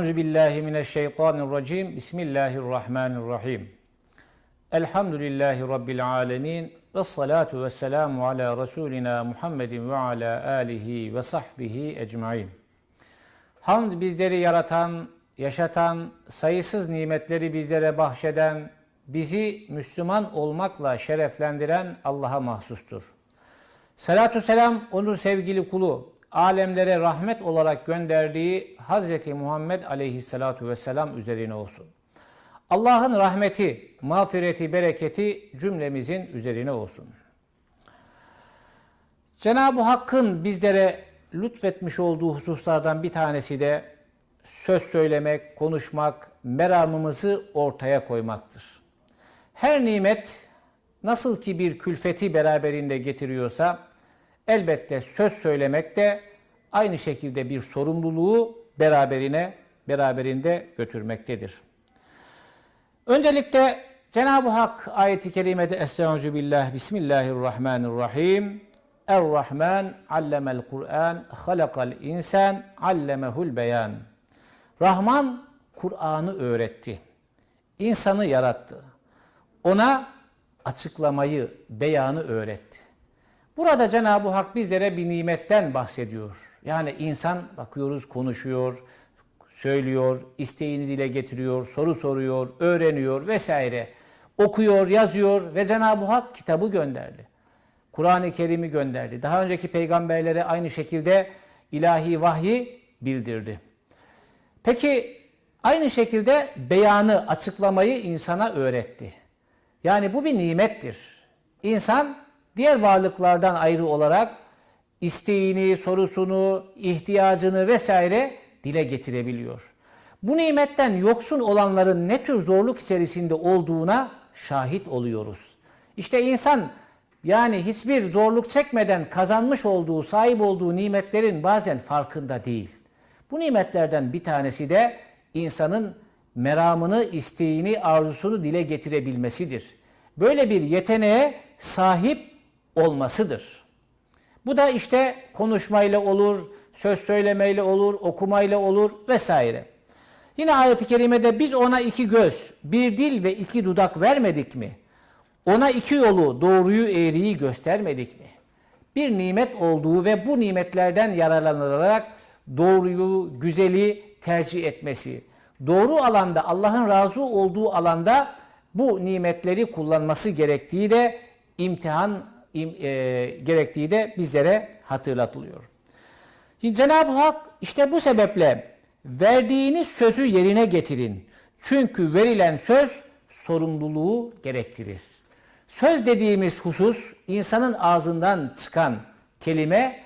Euzu billahi mineşşeytanirracim. Bismillahirrahmanirrahim. Elhamdülillahi rabbil alamin. Ve salatu ve selamu ala Resulina Muhammedin ve ala alihi ve sahbihi ecmaîn. Hamd bizleri yaratan, yaşatan, sayısız nimetleri bizlere bahşeden, bizi Müslüman olmakla şereflendiren Allah'a mahsustur. Salatü selam onun sevgili kulu, alemlere rahmet olarak gönderdiği Hazreti Muhammed aleyhissalatu vesselam üzerine olsun. Allah'ın rahmeti, mağfireti, bereketi cümlemizin üzerine olsun. Cenab-ı Hakk'ın bizlere lütfetmiş olduğu hususlardan bir tanesi de söz söylemek, konuşmak, meramımızı ortaya koymaktır. Her nimet nasıl ki bir külfeti beraberinde getiriyorsa elbette söz söylemek de aynı şekilde bir sorumluluğu beraberine beraberinde götürmektedir. Öncelikle Cenab-ı Hak ayeti kerimede Estaizu billah Bismillahirrahmanirrahim Er-Rahman allemel Kur'an halakal insan allemehul beyan Rahman Kur'an'ı öğretti. İnsanı yarattı. Ona açıklamayı, beyanı öğretti. Burada Cenab-ı Hak bizlere bir nimetten bahsediyor. Yani insan bakıyoruz konuşuyor, söylüyor, isteğini dile getiriyor, soru soruyor, öğreniyor vesaire. Okuyor, yazıyor ve Cenab-ı Hak kitabı gönderdi. Kur'an-ı Kerim'i gönderdi. Daha önceki peygamberlere aynı şekilde ilahi vahyi bildirdi. Peki aynı şekilde beyanı, açıklamayı insana öğretti. Yani bu bir nimettir. İnsan diğer varlıklardan ayrı olarak isteğini, sorusunu, ihtiyacını vesaire dile getirebiliyor. Bu nimetten yoksun olanların ne tür zorluk içerisinde olduğuna şahit oluyoruz. İşte insan yani hiçbir zorluk çekmeden kazanmış olduğu, sahip olduğu nimetlerin bazen farkında değil. Bu nimetlerden bir tanesi de insanın meramını, isteğini, arzusunu dile getirebilmesidir. Böyle bir yeteneğe sahip olmasıdır. Bu da işte konuşmayla olur, söz söylemeyle olur, okumayla olur vesaire. Yine ayet-i kerimede biz ona iki göz, bir dil ve iki dudak vermedik mi? Ona iki yolu, doğruyu, eğriyi göstermedik mi? Bir nimet olduğu ve bu nimetlerden yararlanarak doğruyu, güzeli tercih etmesi, doğru alanda, Allah'ın razı olduğu alanda bu nimetleri kullanması gerektiği de imtihan im, e, gerektiği de bizlere hatırlatılıyor. Cenab-ı Hak işte bu sebeple verdiğiniz sözü yerine getirin. Çünkü verilen söz sorumluluğu gerektirir. Söz dediğimiz husus insanın ağzından çıkan kelime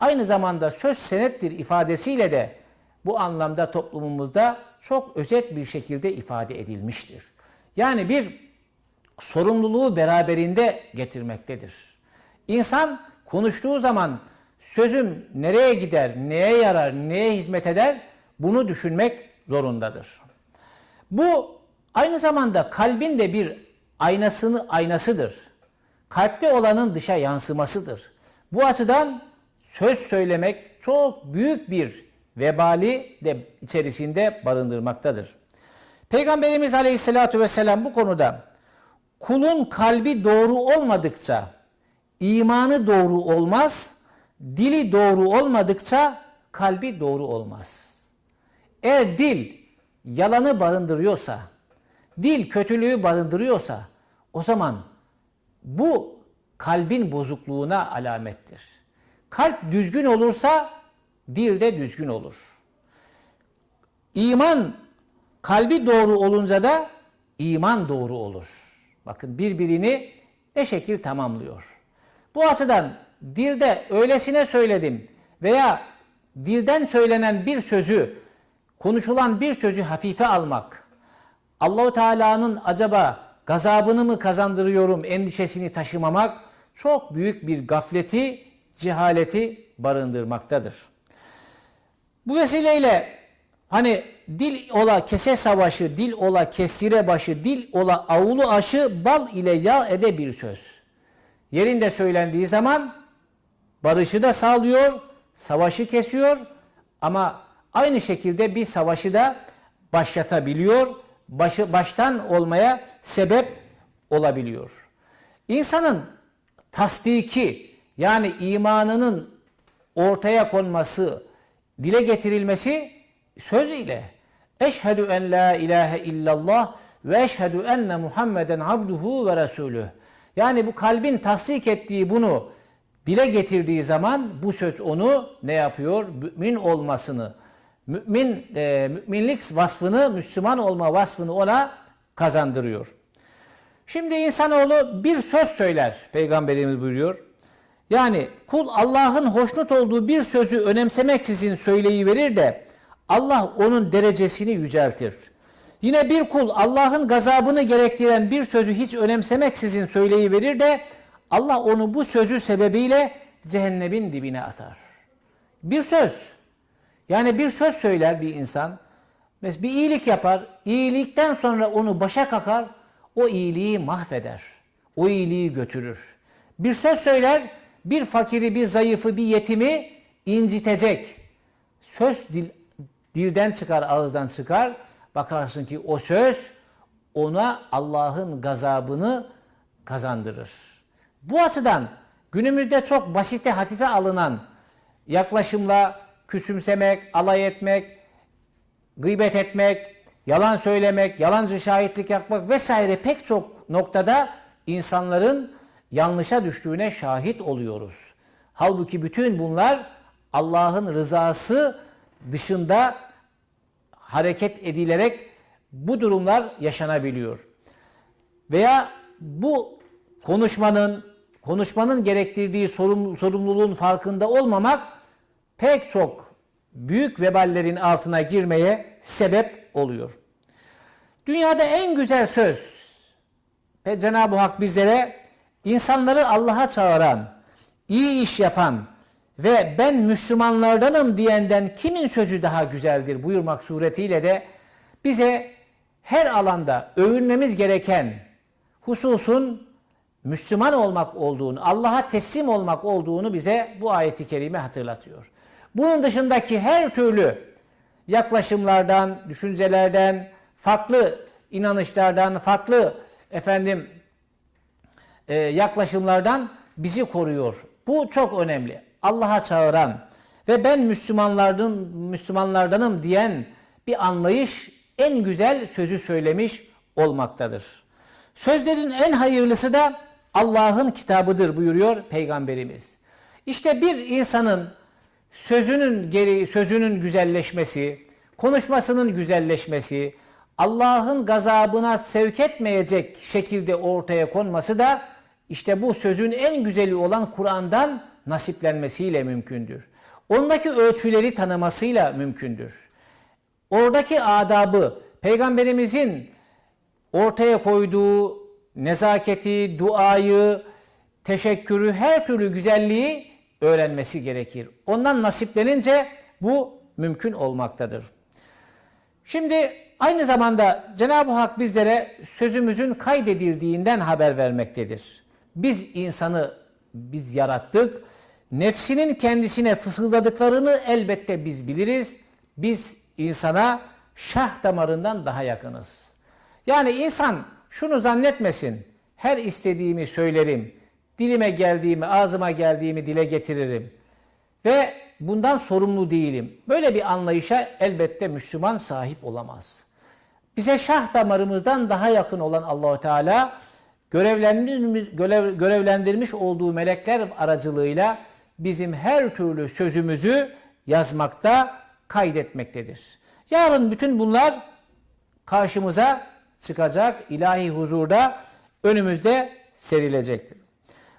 aynı zamanda söz senettir ifadesiyle de bu anlamda toplumumuzda çok özet bir şekilde ifade edilmiştir. Yani bir sorumluluğu beraberinde getirmektedir. İnsan konuştuğu zaman sözüm nereye gider, neye yarar, neye hizmet eder bunu düşünmek zorundadır. Bu aynı zamanda kalbin de bir aynasını aynasıdır. Kalpte olanın dışa yansımasıdır. Bu açıdan söz söylemek çok büyük bir vebali de içerisinde barındırmaktadır. Peygamberimiz Aleyhisselatü Vesselam bu konuda kulun kalbi doğru olmadıkça imanı doğru olmaz, dili doğru olmadıkça kalbi doğru olmaz. Eğer dil yalanı barındırıyorsa, dil kötülüğü barındırıyorsa o zaman bu kalbin bozukluğuna alamettir. Kalp düzgün olursa dil de düzgün olur. İman kalbi doğru olunca da iman doğru olur. Bakın birbirini ne şekil tamamlıyor. Bu açıdan dilde öylesine söyledim veya dilden söylenen bir sözü, konuşulan bir sözü hafife almak, Allahu Teala'nın acaba gazabını mı kazandırıyorum endişesini taşımamak çok büyük bir gafleti, cehaleti barındırmaktadır. Bu vesileyle hani dil ola kese savaşı, dil ola kestire başı, dil ola avulu aşı, bal ile yağ ede bir söz. Yerinde söylendiği zaman barışı da sağlıyor, savaşı kesiyor ama aynı şekilde bir savaşı da başlatabiliyor. Başı, baştan olmaya sebep olabiliyor. İnsanın tasdiki yani imanının ortaya konması, dile getirilmesi söz ile. Eşhedü en la ilahe illallah ve eşhedü enne Muhammeden abduhu ve resulüh. Yani bu kalbin tasdik ettiği bunu dile getirdiği zaman bu söz onu ne yapıyor? Mümin olmasını, mümin e, müminlik vasfını, Müslüman olma vasfını ona kazandırıyor. Şimdi insanoğlu bir söz söyler. Peygamberimiz buyuruyor. Yani kul Allah'ın hoşnut olduğu bir sözü önemsemeksizin söyleyiverir de Allah onun derecesini yüceltir. Yine bir kul Allah'ın gazabını gerektiren bir sözü hiç önemsemeksizin söyleyiverir de Allah onu bu sözü sebebiyle cehennemin dibine atar. Bir söz. Yani bir söz söyler bir insan. Mesela bir iyilik yapar. iyilikten sonra onu başa kakar. O iyiliği mahveder. O iyiliği götürür. Bir söz söyler. Bir fakiri, bir zayıfı, bir yetimi incitecek. Söz dil, dilden çıkar, ağızdan çıkar. Bakarsın ki o söz ona Allah'ın gazabını kazandırır. Bu açıdan günümüzde çok basite hafife alınan yaklaşımla küçümsemek, alay etmek, gıybet etmek, yalan söylemek, yalancı şahitlik yapmak vesaire pek çok noktada insanların yanlışa düştüğüne şahit oluyoruz. Halbuki bütün bunlar Allah'ın rızası dışında hareket edilerek bu durumlar yaşanabiliyor. Veya bu konuşmanın konuşmanın gerektirdiği sorum, sorumluluğun farkında olmamak pek çok büyük veballerin altına girmeye sebep oluyor. Dünyada en güzel söz Cenab-ı Hak bizlere insanları Allah'a çağıran, iyi iş yapan ve ben Müslümanlardanım diyenden kimin sözü daha güzeldir buyurmak suretiyle de bize her alanda övünmemiz gereken hususun Müslüman olmak olduğunu, Allah'a teslim olmak olduğunu bize bu ayeti kerime hatırlatıyor. Bunun dışındaki her türlü yaklaşımlardan, düşüncelerden, farklı inanışlardan, farklı efendim e, yaklaşımlardan bizi koruyor. Bu çok önemli. Allah'a çağıran ve ben Müslümanlardan Müslümanlardanım diyen bir anlayış en güzel sözü söylemiş olmaktadır. Sözlerin en hayırlısı da Allah'ın kitabıdır buyuruyor Peygamberimiz. İşte bir insanın sözünün geri sözünün güzelleşmesi, konuşmasının güzelleşmesi, Allah'ın gazabına sevk etmeyecek şekilde ortaya konması da işte bu sözün en güzeli olan Kur'an'dan nasiplenmesiyle mümkündür. Ondaki ölçüleri tanımasıyla mümkündür. Oradaki adabı, Peygamberimizin ortaya koyduğu nezaketi, duayı, teşekkürü, her türlü güzelliği öğrenmesi gerekir. Ondan nasiplenince bu mümkün olmaktadır. Şimdi aynı zamanda Cenab-ı Hak bizlere sözümüzün kaydedildiğinden haber vermektedir. Biz insanı biz yarattık. Nefsinin kendisine fısıldadıklarını elbette biz biliriz. Biz insana şah damarından daha yakınız. Yani insan şunu zannetmesin. Her istediğimi söylerim. Dilime geldiğimi, ağzıma geldiğimi dile getiririm. Ve bundan sorumlu değilim. Böyle bir anlayışa elbette Müslüman sahip olamaz. Bize şah damarımızdan daha yakın olan Allahu Teala görevlendirmiş, görev, görevlendirmiş olduğu melekler aracılığıyla bizim her türlü sözümüzü yazmakta, kaydetmektedir. Yarın bütün bunlar karşımıza çıkacak, ilahi huzurda önümüzde serilecektir.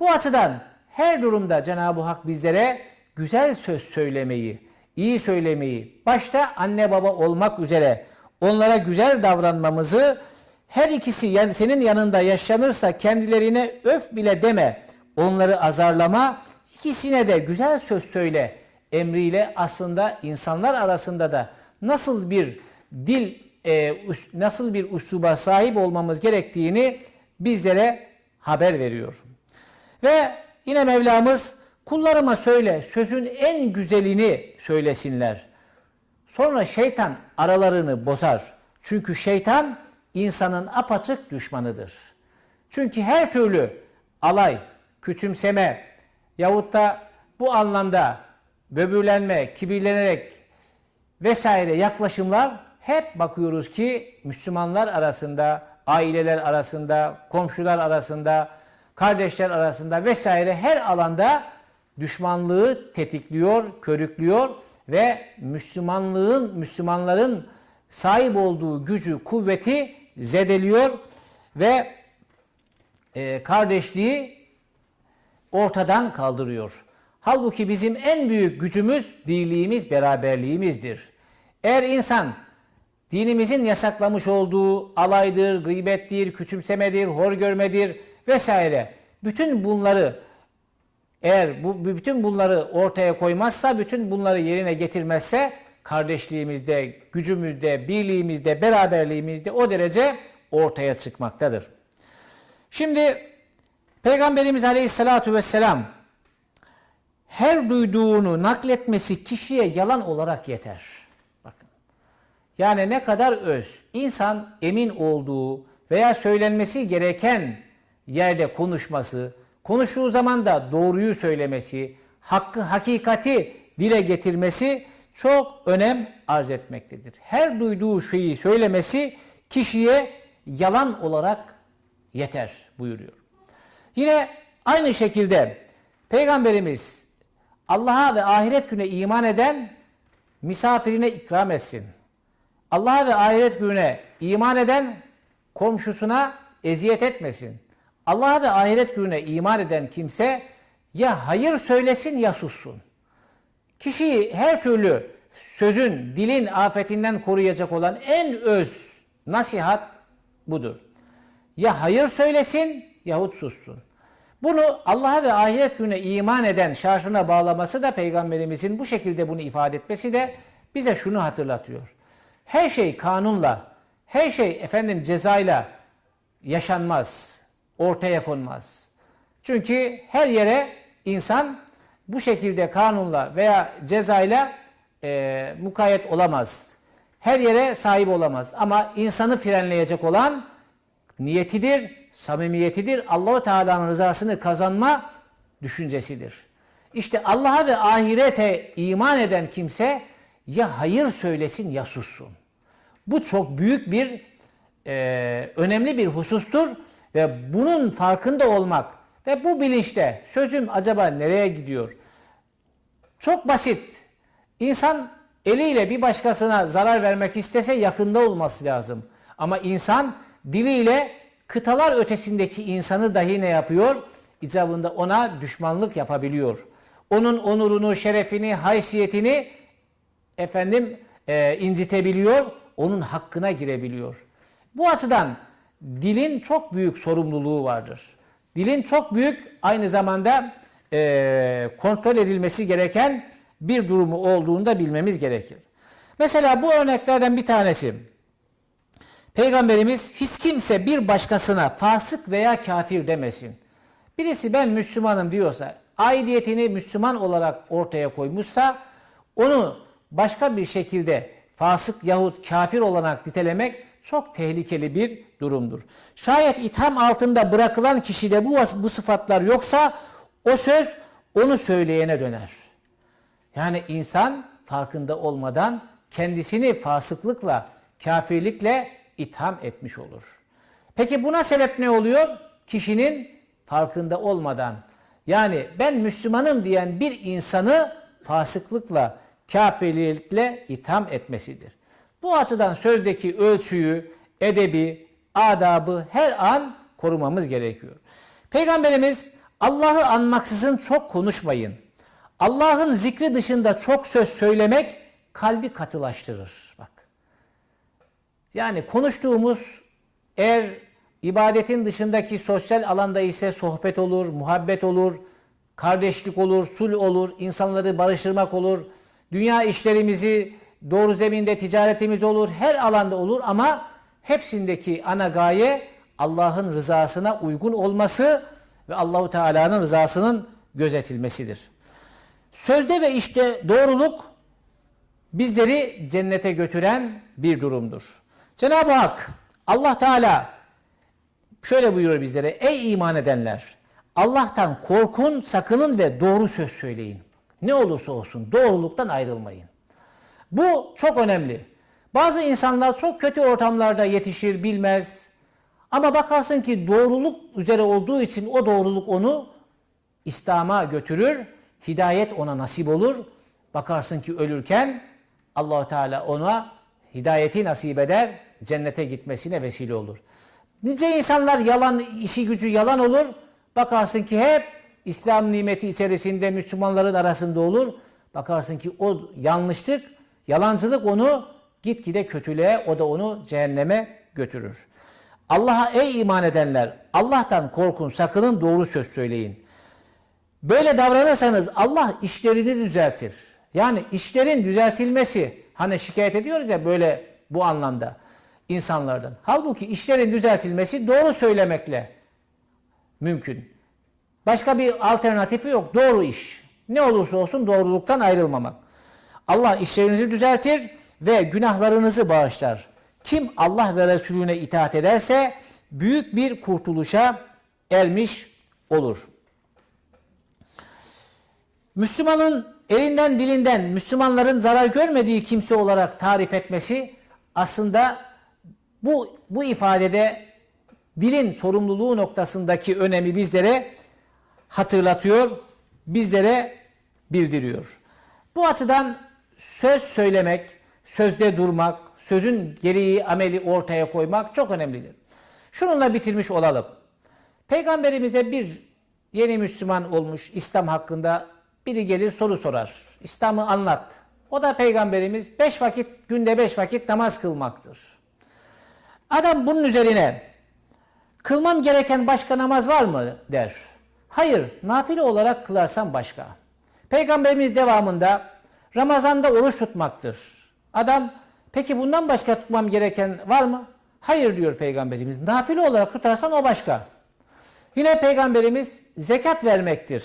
Bu açıdan her durumda Cenab-ı Hak bizlere güzel söz söylemeyi, iyi söylemeyi, başta anne baba olmak üzere onlara güzel davranmamızı her ikisi yani senin yanında yaşanırsa kendilerine öf bile deme, onları azarlama, ikisine de güzel söz söyle emriyle aslında insanlar arasında da nasıl bir dil, e, nasıl bir üsluba sahip olmamız gerektiğini bizlere haber veriyor. Ve yine Mevlamız kullarıma söyle sözün en güzelini söylesinler. Sonra şeytan aralarını bozar. Çünkü şeytan insanın apaçık düşmanıdır. Çünkü her türlü alay, küçümseme yahut da bu anlamda böbürlenme, kibirlenerek vesaire yaklaşımlar hep bakıyoruz ki Müslümanlar arasında, aileler arasında, komşular arasında, kardeşler arasında vesaire her alanda düşmanlığı tetikliyor, körüklüyor ve Müslümanlığın, Müslümanların sahip olduğu gücü, kuvveti zedeliyor ve e, kardeşliği ortadan kaldırıyor. Halbuki bizim en büyük gücümüz birliğimiz, beraberliğimizdir. Eğer insan dinimizin yasaklamış olduğu alaydır, gıybettir, küçümsemedir, hor görmedir vesaire bütün bunları eğer bu bütün bunları ortaya koymazsa, bütün bunları yerine getirmezse kardeşliğimizde, gücümüzde, birliğimizde, beraberliğimizde o derece ortaya çıkmaktadır. Şimdi Peygamberimiz Aleyhisselatü Vesselam her duyduğunu nakletmesi kişiye yalan olarak yeter. Bakın. Yani ne kadar öz, insan emin olduğu veya söylenmesi gereken yerde konuşması, konuştuğu zaman da doğruyu söylemesi, hakkı, hakikati dile getirmesi çok önem arz etmektedir. Her duyduğu şeyi söylemesi kişiye yalan olarak yeter buyuruyor. Yine aynı şekilde Peygamberimiz Allah'a ve ahiret güne iman eden misafirine ikram etsin. Allah'a ve ahiret gününe iman eden komşusuna eziyet etmesin. Allah'a ve ahiret gününe iman eden kimse ya hayır söylesin ya sussun. Kişiyi her türlü sözün, dilin afetinden koruyacak olan en öz nasihat budur. Ya hayır söylesin yahut sussun. Bunu Allah'a ve ahiret gününe iman eden şarjına bağlaması da Peygamberimizin bu şekilde bunu ifade etmesi de bize şunu hatırlatıyor. Her şey kanunla, her şey efendim cezayla yaşanmaz, ortaya konmaz. Çünkü her yere insan bu şekilde kanunla veya cezayla e, mukayyet olamaz. Her yere sahip olamaz. Ama insanı frenleyecek olan niyetidir, samimiyetidir. Allahu Teala'nın rızasını kazanma düşüncesidir. İşte Allah'a ve ahirete iman eden kimse ya hayır söylesin ya sussun. Bu çok büyük bir e, önemli bir husustur ve bunun farkında olmak ve bu bilinçte sözüm acaba nereye gidiyor? Çok basit. İnsan eliyle bir başkasına zarar vermek istese yakında olması lazım. Ama insan diliyle kıtalar ötesindeki insanı dahi ne yapıyor? İcabında ona düşmanlık yapabiliyor. Onun onurunu, şerefini, haysiyetini efendim e, incitebiliyor, onun hakkına girebiliyor. Bu açıdan dilin çok büyük sorumluluğu vardır. Dilin çok büyük aynı zamanda e, kontrol edilmesi gereken bir durumu olduğunu da bilmemiz gerekir. Mesela bu örneklerden bir tanesi. Peygamberimiz hiç kimse bir başkasına fasık veya kafir demesin. Birisi ben Müslümanım diyorsa, aidiyetini Müslüman olarak ortaya koymuşsa, onu başka bir şekilde fasık yahut kafir olarak nitelemek çok tehlikeli bir durumdur. Şayet itham altında bırakılan kişide bu, bu sıfatlar yoksa o söz onu söyleyene döner. Yani insan farkında olmadan kendisini fasıklıkla, kafirlikle itham etmiş olur. Peki buna sebep ne oluyor? Kişinin farkında olmadan yani ben Müslümanım diyen bir insanı fasıklıkla, kafirlikle itham etmesidir. Bu açıdan sözdeki ölçüyü, edebi, adabı her an korumamız gerekiyor. Peygamberimiz Allah'ı anmaksızın çok konuşmayın. Allah'ın zikri dışında çok söz söylemek kalbi katılaştırır. Bak. Yani konuştuğumuz eğer ibadetin dışındaki sosyal alanda ise sohbet olur, muhabbet olur, kardeşlik olur, sul olur, insanları barıştırmak olur, dünya işlerimizi doğru zeminde ticaretimiz olur, her alanda olur ama hepsindeki ana gaye Allah'ın rızasına uygun olması ve Allahu Teala'nın rızasının gözetilmesidir. Sözde ve işte doğruluk bizleri cennete götüren bir durumdur. Cenab-ı Hak Allah Teala şöyle buyuruyor bizlere. Ey iman edenler! Allah'tan korkun, sakının ve doğru söz söyleyin. Ne olursa olsun doğruluktan ayrılmayın. Bu çok önemli. Bazı insanlar çok kötü ortamlarda yetişir, bilmez. Ama bakarsın ki doğruluk üzere olduğu için o doğruluk onu İslam'a götürür, hidayet ona nasip olur. Bakarsın ki ölürken Allahu Teala ona hidayeti nasip eder, cennete gitmesine vesile olur. Nice insanlar yalan, işi gücü yalan olur. Bakarsın ki hep İslam nimeti içerisinde Müslümanların arasında olur. Bakarsın ki o yanlışlık, yalancılık onu gitgide kötülüğe, o da onu cehenneme götürür. Allah'a ey iman edenler, Allah'tan korkun, sakının doğru söz söyleyin. Böyle davranırsanız Allah işlerini düzeltir. Yani işlerin düzeltilmesi, hani şikayet ediyoruz ya böyle bu anlamda insanlardan. Halbuki işlerin düzeltilmesi doğru söylemekle mümkün. Başka bir alternatifi yok. Doğru iş. Ne olursa olsun doğruluktan ayrılmamak. Allah işlerinizi düzeltir ve günahlarınızı bağışlar. Kim Allah ve Resulüne itaat ederse büyük bir kurtuluşa ermiş olur. Müslümanın elinden dilinden Müslümanların zarar görmediği kimse olarak tarif etmesi aslında bu, bu ifadede dilin sorumluluğu noktasındaki önemi bizlere hatırlatıyor, bizlere bildiriyor. Bu açıdan söz söylemek, sözde durmak, sözün gereği ameli ortaya koymak çok önemlidir. Şununla bitirmiş olalım. Peygamberimize bir yeni Müslüman olmuş İslam hakkında biri gelir soru sorar. İslam'ı anlat. O da peygamberimiz beş vakit, günde beş vakit namaz kılmaktır. Adam bunun üzerine kılmam gereken başka namaz var mı der. Hayır, nafile olarak kılarsam başka. Peygamberimiz devamında Ramazan'da oruç tutmaktır. Adam peki bundan başka tutmam gereken var mı? Hayır diyor Peygamberimiz. Nafile olarak tutarsan o başka. Yine Peygamberimiz zekat vermektir.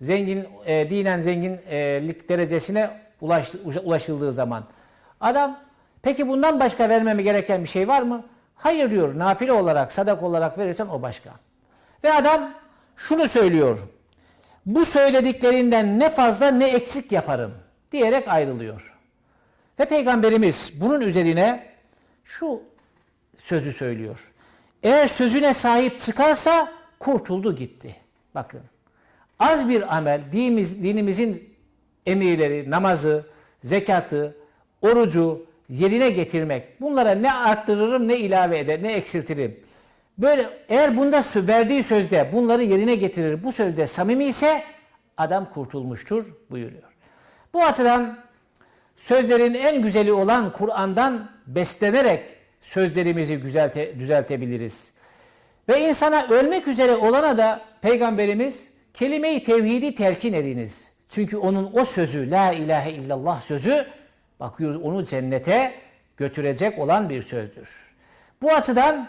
Zengin, e, dinen zenginlik derecesine ulaştı, ulaşıldığı zaman. Adam peki bundan başka vermemi gereken bir şey var mı? Hayır diyor. Nafile olarak, sadak olarak verirsen o başka. Ve adam şunu söylüyor. Bu söylediklerinden ne fazla ne eksik yaparım diyerek ayrılıyor. Ve Peygamberimiz bunun üzerine şu sözü söylüyor. Eğer sözüne sahip çıkarsa kurtuldu gitti. Bakın. Az bir amel dinimiz, dinimizin emirleri, namazı, zekatı, orucu yerine getirmek. Bunlara ne arttırırım, ne ilave eder, ne eksiltirim. Böyle eğer bunda verdiği sözde bunları yerine getirir, bu sözde samimi ise adam kurtulmuştur buyuruyor. Bu açıdan sözlerin en güzeli olan Kur'an'dan beslenerek sözlerimizi güzelte, düzeltebiliriz. Ve insana ölmek üzere olana da Peygamberimiz kelime-i tevhidi telkin ediniz. Çünkü onun o sözü, la ilahe illallah sözü, bakıyoruz onu cennete götürecek olan bir sözdür. Bu açıdan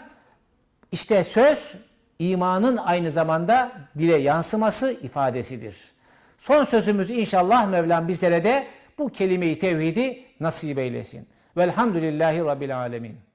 işte söz imanın aynı zamanda dile yansıması ifadesidir. Son sözümüz inşallah Mevlam bizlere de bu kelime-i tevhidi nasip eylesin. Velhamdülillahi Rabbil Alemin.